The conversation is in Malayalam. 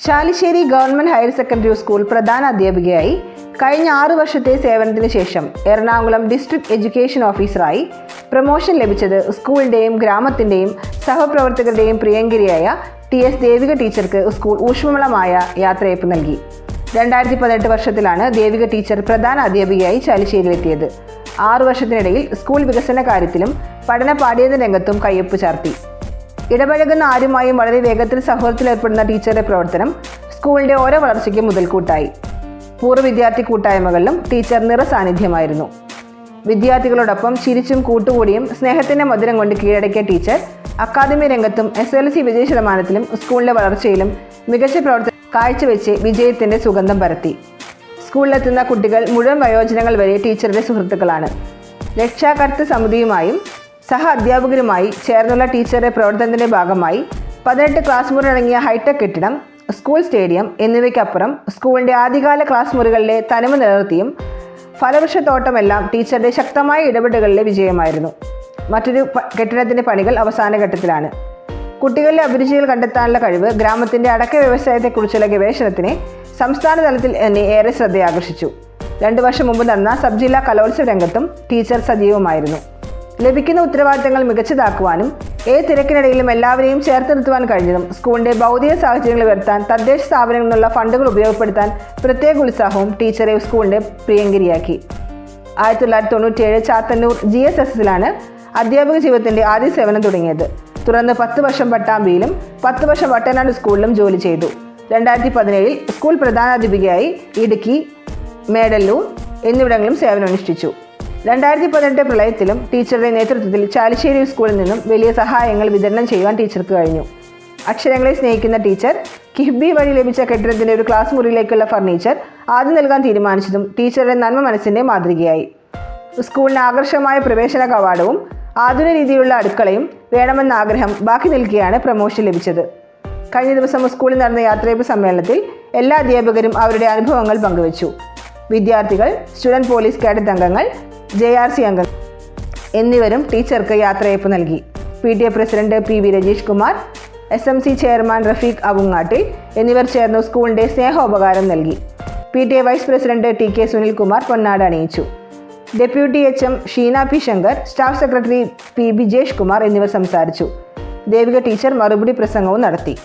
Shalissery government higher secondary school പ്രധാന അധ്യാപികയായി കഴിഞ്ഞ ആറു വർഷത്തെ സേവനത്തിന് ശേഷം എറണാകുളം ഡിസ്ട്രിക്ട് എഡ്യൂക്കേഷൻ ഓഫീസറായി പ്രൊമോഷൻ ലഭിച്ചത് സ്കൂളിന്റെയും ഗ്രാമത്തിന്റെയും സഹപ്രവർത്തകരുടെയും പ്രിയങ്കരിയായ ടി എസ് ദേവിക ടീച്ചർക്ക് സ്കൂൾ ഊഷ്മളമായ യാത്രയപ്പ് നൽകി. രണ്ടായിരത്തി പതിനെട്ട് വർഷത്തിലാണ് ദേവിക ടീച്ചർ പ്രധാന അധ്യാപികയായി ചാലിശ്ശേരിയിലെത്തിയത് ആറു വർഷത്തിനിടയിൽ സ്കൂൾ വികസന കാര്യത്തിലും പഠന പാഠ്യേതര രംഗത്തും കയ്യൊപ്പ് ചാർത്തി. ഇടപഴകുന്ന ആരുമായും വളരെ വേഗത്തിൽ സൗഹൃദത്തിലേർപ്പെടുന്ന ടീച്ചറുടെ പ്രവർത്തനം സ്കൂളിന്റെ ഓരോ വളർച്ചയ്ക്കും മുതൽക്കൂട്ടായി. പൂർവ വിദ്യാർത്ഥി കൂട്ടായ്മകളിലും ടീച്ചർ നിറസാന്നിധ്യമായിരുന്നു വിദ്യാർത്ഥികളോടൊപ്പം ചിരിച്ചും കൂട്ടുകൂടിയും സ്നേഹത്തിന്റെ മധുരം കൊണ്ട് കീഴടക്കിയ ടീച്ചർ അക്കാദമി രംഗത്തും എസ് എൽ സി വിജയ ശതമാനത്തിലും സ്കൂളിന്റെ വളർച്ചയിലും മികച്ച പ്രവർത്തനം കാഴ്ചവെച്ച് വിജയത്തിന്റെ സുഗന്ധം പരത്തി. സ്കൂളിലെത്തുന്ന കുട്ടികൾ മുഴുവൻ വയോജനങ്ങൾ വരെ ടീച്ചറുടെ സുഹൃത്തുക്കളാണ്. രക്ഷാകർത്തൃ സമിതിയുമായും സഹ അധ്യാപകരുമായി ചേർന്നുള്ള ടീച്ചറുടെ പ്രവർത്തനത്തിന്റെ ഭാഗമായി പതിനെട്ട് ക്ലാസ് മുറി അടങ്ങിയ ഹൈടെക് കെട്ടിടം സ്കൂൾ സ്റ്റേഡിയം എന്നിവയ്ക്കപ്പുറം സ്കൂളിന്റെ ആദ്യകാല ക്ലാസ് മുറികളിലെ തനിമ നിലനിർത്തിയും ഫലവൃക്ഷത്തോട്ടമെല്ലാം ടീച്ചറുടെ ശക്തമായ ഇടപെടലുകളിലെ വിജയമായിരുന്നു. മറ്റൊരു കെട്ടിടത്തിന്റെ പണികൾ അവസാന ഘട്ടത്തിലാണ്. കുട്ടികളിലെ അഭിരുചികൾ കണ്ടെത്താനുള്ള കഴിവ് ഗ്രാമത്തിന്റെ അടക്ക വ്യവസായത്തെക്കുറിച്ചുള്ള ഗവേഷണത്തിന് സംസ്ഥാന തലത്തിൽ തന്നെ ഏറെ ശ്രദ്ധയാകർഷിച്ചു. രണ്ടു വർഷം മുമ്പ് നടന്ന സബ്ജില്ലാ കലോത്സവ രംഗത്തും ടീച്ചർ സജീവമായിരുന്നു. ലഭിക്കുന്ന ഉത്തരവാദിത്തങ്ങൾ മികച്ചതാക്കുവാനും ഏത് തിരക്കിനിടയിലും എല്ലാവരെയും ചേർത്ത് നിർത്തുവാൻ കഴിഞ്ഞതും സ്കൂളിന്റെ ഭൗതിക സാഹചര്യങ്ങൾ ഉയർത്താൻ തദ്ദേശ സ്ഥാപനങ്ങളിൽ നിന്നുള്ള ഫണ്ടുകൾ ഉപയോഗപ്പെടുത്താൻ പ്രത്യേക ഉത്സാഹവും ടീച്ചറെ സ്കൂളിന്റെ പ്രിയങ്കരിയാക്കി. ആയിരത്തി തൊള്ളായിരത്തി തൊണ്ണൂറ്റിയേഴ് ചാത്തന്നൂർ ജി എസ് എസ് എസിലാണ് അധ്യാപക ജീവിതത്തിന്റെ ആദ്യ സേവനം തുടങ്ങിയത്. തുടർന്ന് പത്ത് വർഷം പട്ടാമ്പിയിലും പത്ത് വർഷം വട്ടനാട് സ്കൂളിലും ജോലി ചെയ്തു. രണ്ടായിരത്തി പതിനേഴിൽ സ്കൂൾ പ്രധാനാധ്യാപികയായി ഇടുക്കി മേഡല്ലൂർ എന്നിവിടങ്ങളിലും സേവനമനുഷ്ഠിച്ചു രണ്ടായിരത്തി പതിനെട്ട് പ്രളയത്തിലും ടീച്ചറുടെ നേതൃത്വത്തിൽ ചാലിശ്ശേരി സ്കൂളിൽ നിന്നും വലിയ സഹായങ്ങൾ വിതരണം ചെയ്യുവാൻ ടീച്ചർക്ക് കഴിഞ്ഞു. അക്ഷരങ്ങളെ സ്നേഹിക്കുന്ന ടീച്ചർ കിഫ്ബി വഴി ലഭിച്ച കെട്ടിടത്തിന്റെ ഒരു ക്ലാസ് മുറിയിലേക്കുള്ള ഫർണിച്ചർ ആദ്യം നൽകാൻ തീരുമാനിച്ചതും ടീച്ചറുടെ നന്മ മനസ്സിന്റെ മാതൃകയായി. സ്കൂളിന് ആകർഷകമായ പ്രവേശന കവാടവും ആധുനിക രീതിയിലുള്ള അടുക്കളയും വേണമെന്ന ആഗ്രഹം ബാക്കി നിൽക്കുകയാണ് പ്രമോഷൻ ലഭിച്ചത്. കഴിഞ്ഞ ദിവസം സ്കൂളിൽ നടന്ന യാത്രയപ്പ് സമ്മേളനത്തിൽ എല്ലാ അധ്യാപകരും അവരുടെ അനുഭവങ്ങൾ പങ്കുവച്ചു. വിദ്യാർത്ഥികൾ സ്റ്റുഡന്റ് പോലീസ് കാഡറ്റ് അംഗങ്ങൾ ജെ ആർ സി അംഗങ്ങൾ എന്നിവരും ടീച്ചർക്ക് യാത്രയയപ്പ് നൽകി. P T A president P V Rajeesh Kumar S M C chairman Rafeeq Avungattil എന്നിവർ ചേർന്ന് സ്കൂളിന്റെ സ്നേഹോപകാരം നൽകി. P T A vice president T K Sunilkumar Ponnad അണിയിച്ചു. Deputy H M Sheena P Shankar staff secretary P Bijesh Kumar എന്നിവർ സംസാരിച്ചു. ദേവിക ടീച്ചർ മറുപടി പ്രസംഗവും നടത്തി.